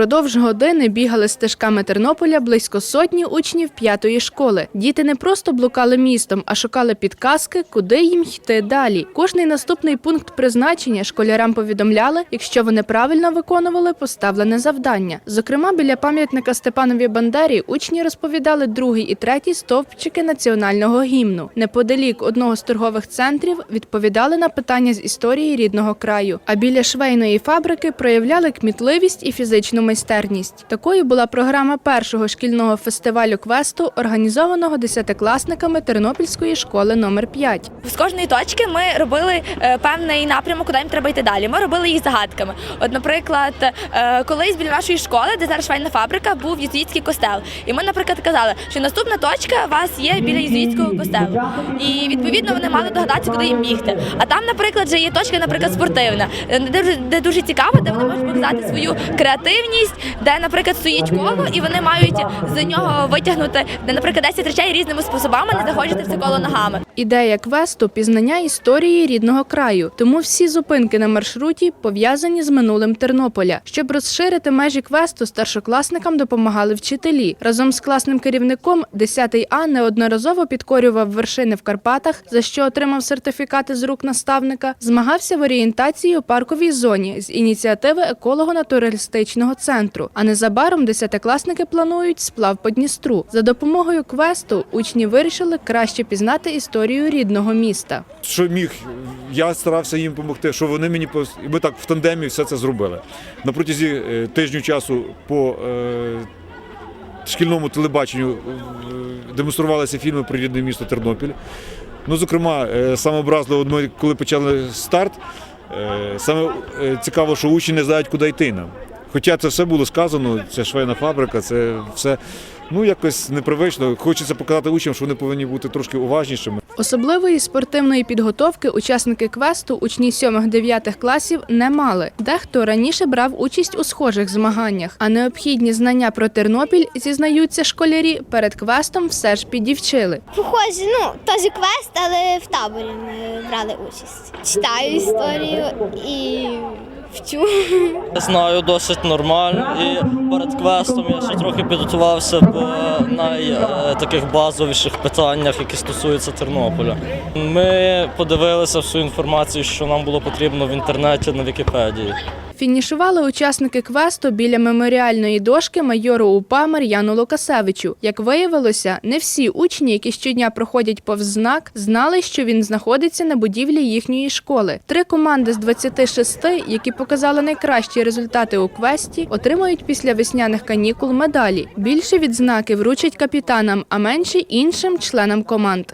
Упродовж години бігали стежками Тернополя близько сотні учнів п'ятої школи. Діти не просто блукали містом, а шукали підказки, куди їм йти далі. Кожний наступний пункт призначення школярам повідомляли, якщо вони правильно виконували поставлене завдання. Зокрема, біля пам'ятника Степанові Бандері учні розповідали другий і третій стовпчики національного гімну. Неподалік одного з торгових центрів відповідали на питання з історії рідного краю. А біля швейної фабрики проявляли кмітливість і фізичну майстерність. Такою була програма першого шкільного фестивалю квесту, організованого десятикласниками Тернопільської школи номер 5. З кожної точки ми робили е, певний напрямок, куди їм треба йти далі. Ми робили їх загадками. От, наприклад, е, колись біля нашої школи, де зараз швейна фабрика, був єзуїтський костел. І ми, наприклад, казали, що наступна точка у вас є біля єзуїтського костелу. І відповідно вони мали догадатися, куди їм бігти. А там, наприклад, вже є точка, наприклад, спортивна, е, де дуже цікаво, де вони можуть показати свою креативність, де, наприклад, стоїть коло, і вони мають з нього витягнути, де, наприклад, 10 речей різними способами, не заходити в це коло ногами. Ідея квесту пізнання історії рідного краю. Тому всі зупинки на маршруті пов'язані з минулим Тернополя. Щоб розширити межі квесту, старшокласникам допомагали вчителі. Разом з класним керівником 10 А неодноразово підкорював вершини в Карпатах, за що отримав сертифікати з рук наставника. Змагався в орієнтації у парковій зоні з ініціативи еколого-натуралістичного центру. А незабаром десятикласники планують сплав по Дністру. За допомогою квесту учні вирішили краще пізнати історію рідного міста. що міг, я старався їм допомогти, що вони мені і ми так в тандемі все це зробили. На протязі е, тижню часу по е, шкільному телебаченню е, демонструвалися фільми про рідне місто Тернопіль. Ну, зокрема, саме образливо, ми коли почали старт, саме цікаво, що учні не знають, куди йти нам. Хоча це все було сказано, це швейна фабрика, це все ну якось непривично. Хочеться показати учням, що вони повинні бути трошки уважнішими. Особливої спортивної підготовки учасники квесту, учні 7-9 класів, не мали. Дехто раніше брав участь у схожих змаганнях, а необхідні знання про Тернопіль, зізнаються школярі, перед квестом все ж підівчили. Похожі, ну, теж квест, але в таборі ми брали участь. Читаю історію і вчу. Знаю досить нормально і перед квестом я ще трохи підготувався в най е, базовіших питаннях, які стосуються Тернополя. Ми подивилися всю інформацію, що нам було потрібно в інтернеті на Вікіпедії. Фінішували учасники квесту біля меморіальної дошки майору УПА Мар'яну Лукасевичу. Як виявилося, не всі учні, які щодня проходять повз знак, знали, що він знаходиться на будівлі їхньої школи. Три команди з 26, які показали найкращі результати у квесті, отримають після весняних канікул медалі. Більше відзнаки вручать капітанам, а менші іншим членам команд.